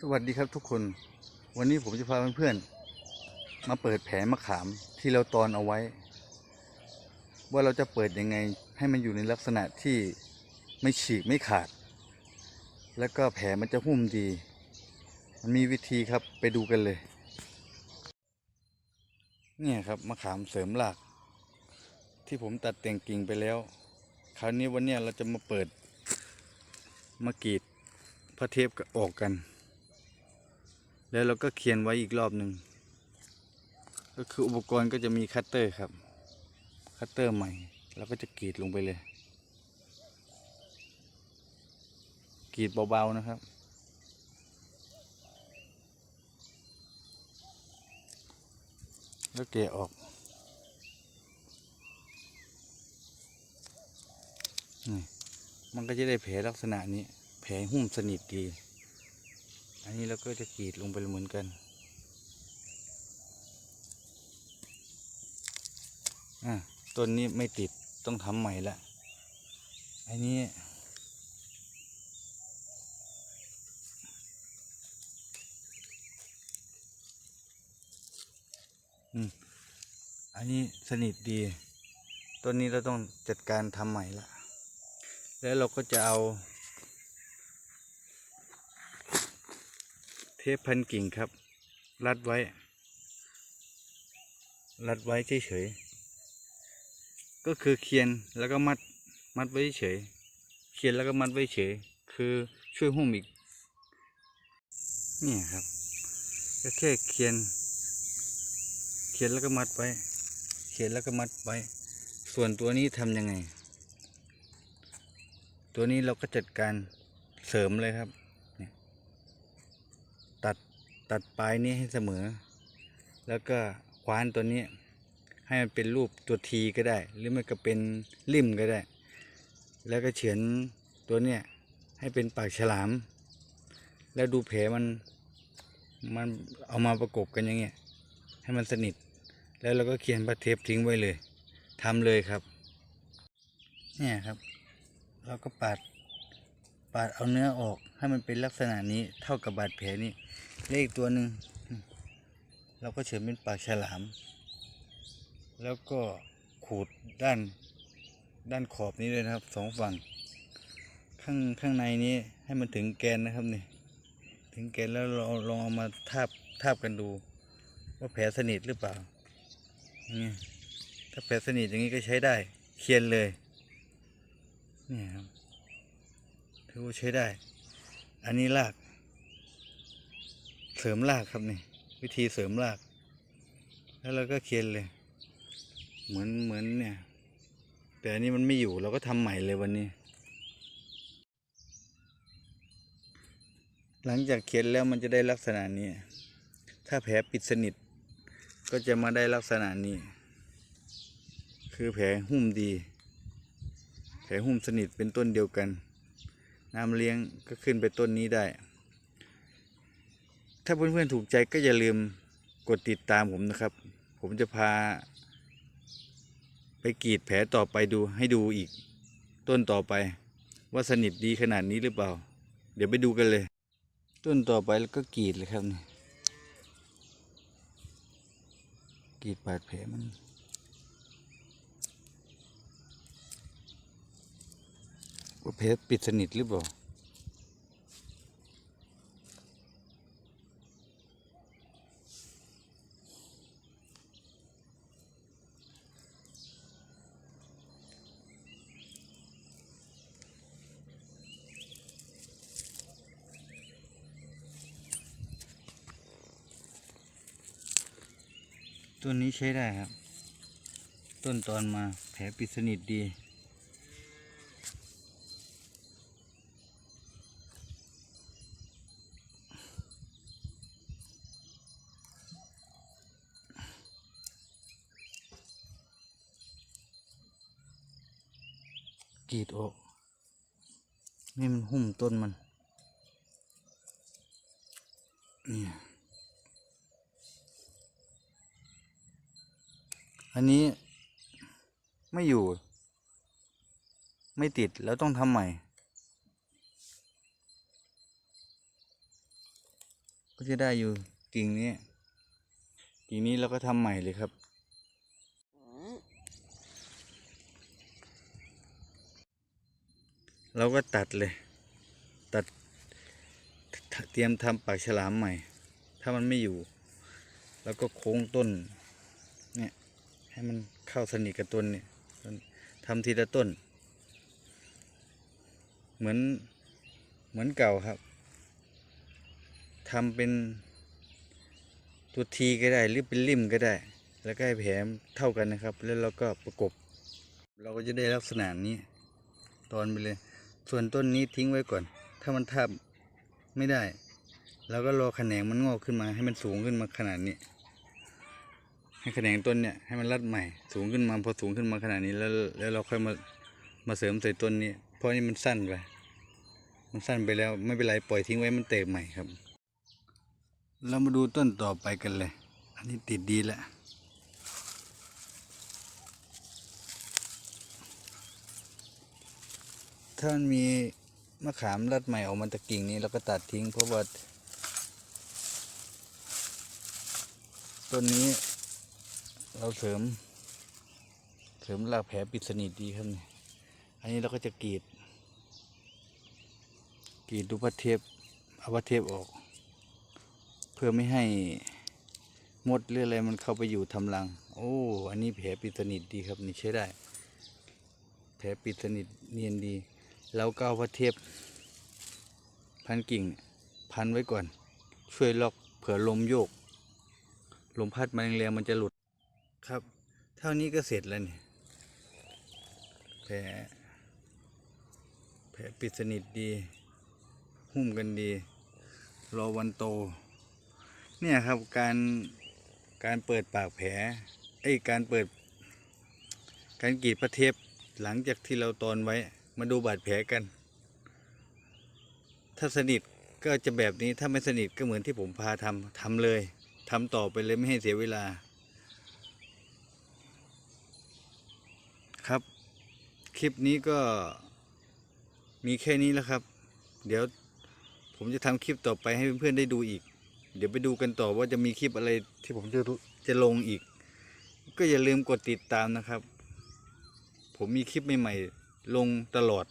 สวัสดีครับทุกคน วันนี้ผมจะพาเพื่อนๆมาเปิดแผลมะขามที่เราตอนเอาไว้ ว่าเราจะเปิดยังไงให้มันอยู่ในลักษณะที่ไม่ฉีกไม่ขาด แล้วก็แผลมันจะหุ้มดี มันมีวิธีครับไปดูกันเลย เนี่ยครับมะขามเสริมหลัก ที่ผมตัดแต่งกิ่งไปแล้ว คราวนี้วันนี้เราจะมาเปิดมากรีดพระเทปออกกัน แล้วเราก็เคียนไว้อีกรอบหนึ่งก็คืออุปกรณ์ก็จะมีคัตเตอร์ครับ คัตเตอร์ใหม่เราก็จะกรีดลงไปเลยกรีดเบาๆนะครับ แล้วเกะออกนี่มันก็จะได้แผลลักษณะนี้ แผลหุ้มสนิทดี อันนี้เราก็จะกรีดลงไปเหมือนกัน อะต้นนี้ไม่ติดต้องทำใหม่ละ อันนี้ อืม อันนี้สนิทดี ต้นนี้เราต้องจัดการทำใหม่ละ แล้วเราก็จะเอา ทปพันกิ่งครับ รัดไว้ รัดไว้เฉยๆก็คือเคียนแล้วก็มัดมัดไว้เฉยเคียนแล้วก็มัดไว้เฉยคือช่วยหุ้มอีกนี่ครับก็แค่เคียนเขียนแล้วก็มัดไว้เขียนแล้วก็มัดไว้ ส่วนตัวนี้ทำยังไง ตัวนี้เราก็จัดการเสริมเลยครับ ตัดปลายนี้ให้เสมอ แล้วก็คว้านตัวนี้ ให้มันเป็นรูปตัวทีก็ได้ หรือมันก็เป็นริมก็ได้ แล้วก็เฉือนตัวเนี้ยให้เป็นปากฉลาม แล้วดูแผลมันมันเอามาประกบกันอย่างเงี้ยให้มันสนิท แล้วเราก็เขียนพระเทปทิ้งไว้เลยทำเลยครับ เนี่ยครับ เราก็ปาด ปาดเอาเนื้อออกให้มันเป็นลักษณะนี้เท่ากับบาดแผลนี้เลขตัวหนึ่งเราก็เฉือนเป็นปากฉลาม แล้วก็ขูดด้านด้านขอบนี้เลยนะครับสองฝั่ง ข้างข้างในนี้ให้มันถึงแกนนะครับนี่ถึงแกนแล้วเราลองเอามาทาบทาบกันดู ว่าแผลสนิทหรือเปล่านี่ถ้าแผลสนิทอย่างนี้ก็ใช้ได้เคียนเลยนี่ครับ ถือว่าใช้ได้ อันนี้ราก เสริมรากครับนี่ วิธีเสริมราก แล้วเราก็เคียนเลย เหมือนเหมือนเนี่ย แต่อันนี้มันไม่อยู่เราก็ทำใหม่เลยวันนี้ หลังจากเขียนแล้วมันจะได้ลักษณะนี้ ถ้าแผลปิดสนิท ก็จะมาได้ลักษณะนี้ คือแผลหุ้มดีแผลหุ้มสนิทเป็นต้นเดียวกัน น้ำเลี้ยงก็ขึ้นไปต้นนี้ได้ ถ้าเพื่อนๆถูกใจก็อย่าลืมกดติดตามผมนะครับ ผมจะพา ไปกรีดแผลต่อไปดูให้ดูอีก ต้นต่อไป ว่าสนิทดีขนาดนี้หรือเปล่า เดี๋ยวไปดูกันเลย ต้นต่อไปแล้วก็กรีดเลยครับนี่กรีดบาดแผลมัน ว่าแผลปิดสนิทหรือเปล่าต้นนี้ใช้ได้ครับ ต้นตอนมาแผลปิดสนิทดี กรีดออก นี่มันหุ้มต้นมัน นี่ อันนี้ไม่อยู่ ไม่ติดแล้วต้องทำใหม่ ก็จะได้อยู่กิ่งนี้กิ่งนี้เราก็ทำใหม่เลยครับ เราก็ตัดเลย ตัดเตรียมทำปากฉลามใหม่ ถ้ามันไม่อยู่ แล้วก็โค้งต้น เนี่ย ให้มันเข้าสนิทกับต้นเนี่ยทำทีละต้น เหมือนเหมือนเก่าครับทำเป็นตัวทีก็ได้หรือเป็นริมก็ได้ แล้วก็ให้แผลเท่ากันนะครับ แล้วเราก็ประกบ เราก็จะได้ลักษณะนี้ ตอนไปเลย ส่วนต้นนี้ทิ้งไว้ก่อน ถ้ามันทับไม่ได้เราก็รอแขนงมันงอกขึ้นมาให้มันสูงขึ้นมาขนาดนี้ ให้แขนงต้นเนี่ยให้มันรัดใหม่ สูงขึ้นมาพอสูงขึ้นมาขนาดนี้แล้วแล้วเราค่อยมามาเสริมใส่ต้นนี้ เพราะนี่มันสั้นไปมันสั้นไปแล้วไม่เป็นไรปล่อยทิ้งไว้มันเติบใหม่ครับ เรามาดูต้นต่อไปกันเลย อันนี้ติดดีแล้ว ถ้ามันมีมะขามรัดใหม่ออกมาตะกิ่งนี้เราก็ตัดทิ้งเพราะว่าต้นนี้เราเสริม เสริมรากแผลปิดสนิทดีครับเนี่ยอันนี้เราก็จะกรีดกรีดดูพัดเทปเอาพัดเทปออก เพื่อไม่ให้มดหรืออะไรมันเข้าไปอยู่ทำรัง โอ้ อันนี้แผลปิดสนิทดีครับนี่ใช้ได้ แผลปิดสนิทเนียนดี แล้วก็เอาพัดเทปพันกิ่ง พันไว้ก่อน ช่วยล็อกเผื่อลมโยก ลมพัดมาแรงๆมันจะหลุดครับ เท่านี้ก็เสร็จแล้วเนี่ยแผลแผลปิดสนิทดี หุ้มกันดี รอวันโต เนี่ยครับการการเปิดปากแผลไอ้การเปิด การกรีดพระเทปหลังจากที่เราตอนไว้ มาดูบาดแผลกัน ถ้าสนิทก็จะแบบนี้ถ้าไม่สนิทก็เหมือนที่ผมพาทำทำเลยทำต่อไปเลยไม่ให้เสียเวลา ครับ คลิปนี้ก็มีแค่นี้แล้วครับ เดี๋ยวผมจะทำคลิปต่อไปให้เพื่อนๆได้ดูอีก เดี๋ยวไปดูกันต่อว่าจะมีคลิปอะไรที่ผมจะจะลงอีก ก็อย่าลืมกดติดตามนะครับ ผมมีคลิปใหม่ๆ ลงตลอด